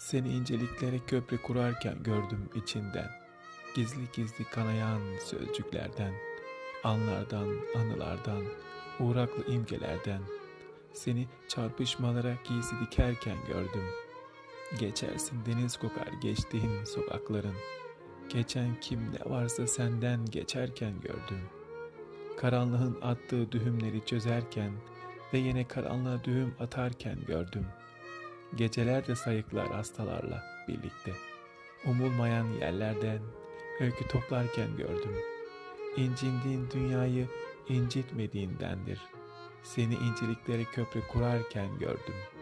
Seni inceliklere köprü kurarken gördüm içinden. Gizli gizli kanayan sözcüklerden, anlardan, anılardan, uğraklı imgelerden. Seni çarpışmalara giysi dikerken gördüm. Geçersin deniz kokar geçtiğin sokakların. Geçen kim ne varsa senden geçerken gördüm. Karanlığın attığı dühümleri çözerken ve yine karanlığa düğüm atarken gördüm. Geceler de sayıklar hastalarla birlikte. Umulmayan yerlerden öykü toplarken gördüm. İncindiğin dünyayı incitmediğindendir. Seni inceliklere köprü kurarken gördüm.''